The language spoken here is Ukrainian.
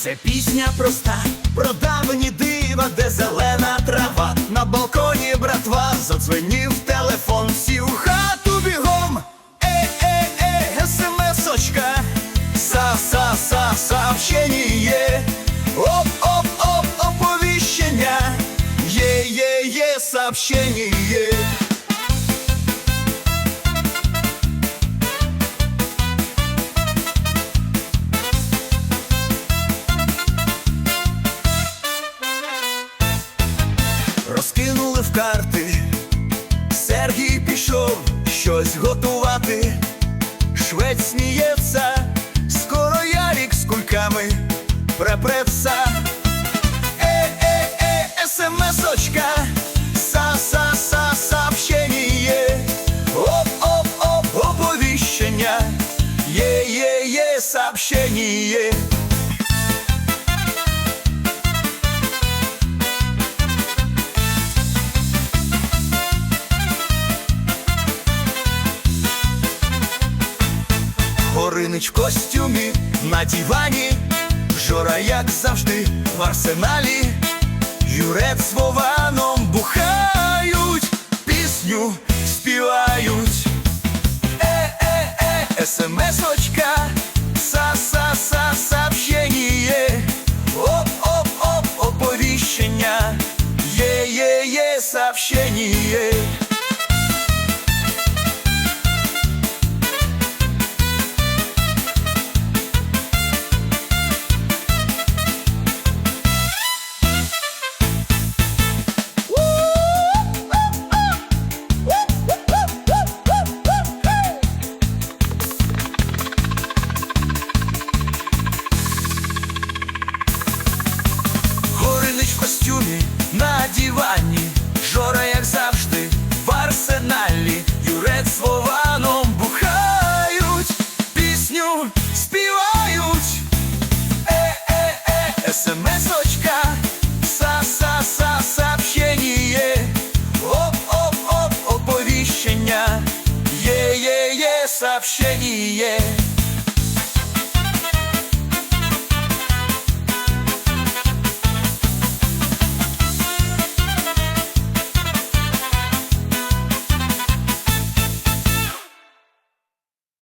Пісня проста, про давні дива, де зелена трава. На балконі братва задзвенів телефон, всі у хату бігом. Ей, ей, ей, смс-очка, са-са-са, сообщение. Оп, оп, оп, оповіщення. Є, є, є, сообщение. Сергій пішов щось готувати. Швець сміється, скоро ярік з кульками препреса. Е, е, е, смс-очка, са-са-са, сообщение. Оп, оп, оп, оповіщення. Є, є, є, сообщение. Горинич в костюмі на дивані, Жора, як завжди, в арсеналі, Юрець з Вованом бухають, пісню співають. Е, е, е, смс-очка, са-са-са, сообщение. Оп, оп, оп, оповіщення. Є, є, на дивані, Жора, як завжди, в арсеналі, Юрець з Вованом бухають, пісню співають. Е, е, е, смс-очка, са-са-са, сообщение. Оп, оп, оп, оповіщення. Є, є, є, сообщение.